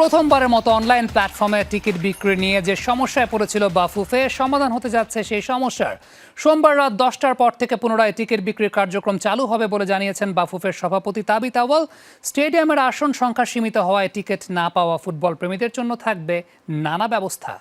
প্রথমবারের মতো অনলাইন প্ল্যাটফর্মে টিকিট বিক্রি নিয়ে যে সমস্যায় পড়েছিল বাফুফে সমাধান হতে যাচ্ছে সেই সমস্যার। সোমবার রাত দশটার পর থেকে পুনরায় টিকিট বিক্রির কার্যক্রম চালু হবে বলে জানিয়েছেন বাফুফের সভাপতি তাবি তাওয়াল স্টেডিয়ামের আসন সংখ্যা সীমিত হওয়ায় টিকিট না পাওয়া ফুটবল প্রেমীদের জন্য থাকবে নানা ব্যবস্থা।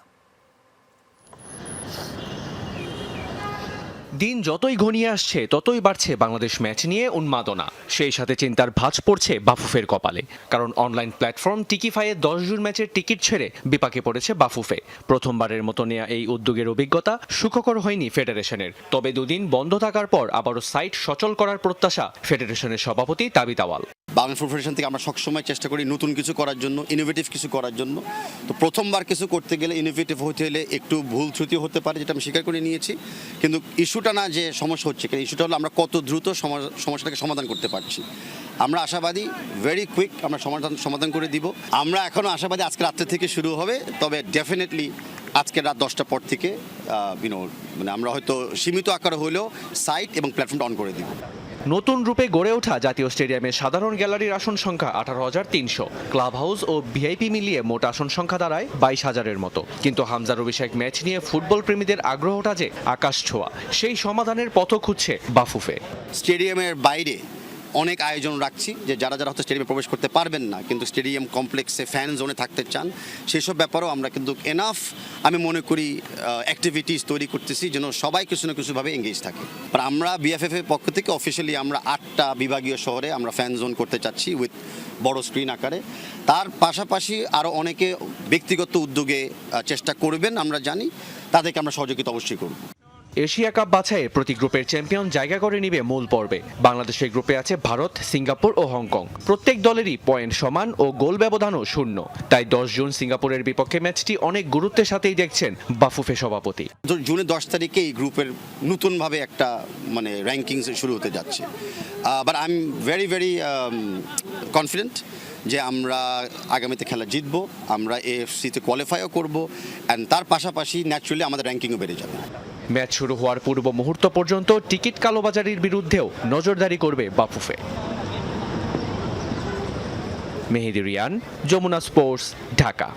দিন যতই ঘনিয়ে আসছে, ততই বাড়ছে বাংলাদেশ ম্যাচ নিয়ে উন্মাদনা। সেই সাথে চিন্তার ভাঁজ পড়ছে বাফুফের কপালে। কারণ অনলাইন প্ল্যাটফর্ম টিকিফাইয়ে দশ জুন ম্যাচের টিকিট ছেড়ে বিপাকে পড়েছে বাফুফে। প্রথমবারের মতো নেওয়া এই উদ্যোগের অভিজ্ঞতা সুখকর হয়নি ফেডারেশনের। তবে দুদিন বন্ধ থাকার পর আবারও সাইট সচল করার প্রত্যাশা ফেডারেশনের সভাপতি তাবিত আওয়াল। বাংলা ফুড ফেডারেশন থেকে আমরা সবসময় চেষ্টা করি নতুন কিছু করার জন্য ইনোভেটিভ কিছু করার জন্য। তো প্রথমবার কিছু করতে গেলে ইনোভেটিভ হতে হলে একটু ভুল ত্রুটি হতে পারে, যেটা আমি স্বীকার করে নিয়েছি। কিন্তু ইস্যুটা না যে সমস্যা হচ্ছে কিন্তু ইস্যুটা হলো আমরা কত দ্রুত সমা- সমস্যাটাকে সমাধান করতে পারছি। আমরা আশাবাদী ভেরি কুইক আমরা সমাধান সমাধান করে দিব। আমরা এখনও আশাবাদী আজকে রাত্রে থেকে শুরু হবে, তবে ডেফিনেটলি আজকে রাত দশটার পর থেকে মানে আমরা হয়তো সীমিত আকারে হলেও সাইট এবং প্ল্যাটফর্মটা অন করে দিব। নতুন রূপে গড়ে ওঠা জাতীয় স্টেডিয়ামের সাধারণ গ্যালারির আসন সংখ্যা আঠারো হাজার তিনশো। ক্লাব হাউস ও ভিআইপি মিলিয়ে মোট আসন সংখ্যা দাঁড়ায় বাইশ হাজারের মতো। কিন্তু হামজার অভিষেক ম্যাচ নিয়ে ফুটবল প্রেমীদের আগ্রহটা যে আকাশ ছোঁয়া, সেই সমাধানের পথ খুঁজছে বাফুফে। স্টেডিয়ামের বাইরে অনেক আয়োজন রাখছি যে যারা যারা হয়তো স্টেডিয়ামে প্রবেশ করতে পারবেন না, কিন্তু স্টেডিয়াম কমপ্লেক্সে ফ্যান জোনে থাকতে চান, সেসব ব্যাপারেও আমরা কিন্তু এনাফ আমি মনে করি অ্যাক্টিভিটিস তৈরি করতেছি যেন সবাই কিছু না কিছুভাবে এঙ্গেজ থাকে। আর আমরা বিএফএফ এর পক্ষ থেকে অফিসিয়ালি আমরা আটটা বিভাগীয় শহরে আমরা ফ্যান জোন করতে চাচ্ছি উইথ বড় স্ক্রিন আকারে। তার পাশাপাশি আরও অনেকে ব্যক্তিগত উদ্যোগে চেষ্টা করবেন, আমরা জানি, তাদেরকে আমরা সহযোগিতা অবশ্যই করব। এশিয়া কাপ বাছাইয়ে প্রতি গ্রুপের চ্যাম্পিয়ন জায়গা করে নিবে মূল পর্বে। বাংলাদেশের গ্রুপে আছে ভারত, সিঙ্গাপুর ও হংকং। প্রত্যেক দলেরই পয়েন্ট সমান ও গোল ব্যবধানও শূন্য। তাই দশ জুন সিঙ্গাপুরের বিপক্ষে ম্যাচটি অনেক গুরুত্বের সাথেই দেখছেন বাফুফে সভাপতি। জুনের দশ তারিখে এই গ্রুপের নতুনভাবে একটা মানে র্যাঙ্কিং শুরু হতে যাচ্ছে। But I am very very confident যে আমরা আগামীতে খেলা জিতবো, আমরা এএফসিতে কোয়ালিফাইও করব অ্যান্ড তার পাশাপাশি ন্যাচুরালি আমাদের র্যাঙ্কিংও বেড়ে যাবে। ম্যাচ শুরু হওয়ার পূর্ব মুহূর্ত পর্যন্ত টিকিট কালোবাজারির বিরুদ্ধেও নজরদারি করবে বাফুফে। মেহেদি রিয়ান, যমুনা স্পোর্টস, ঢাকা।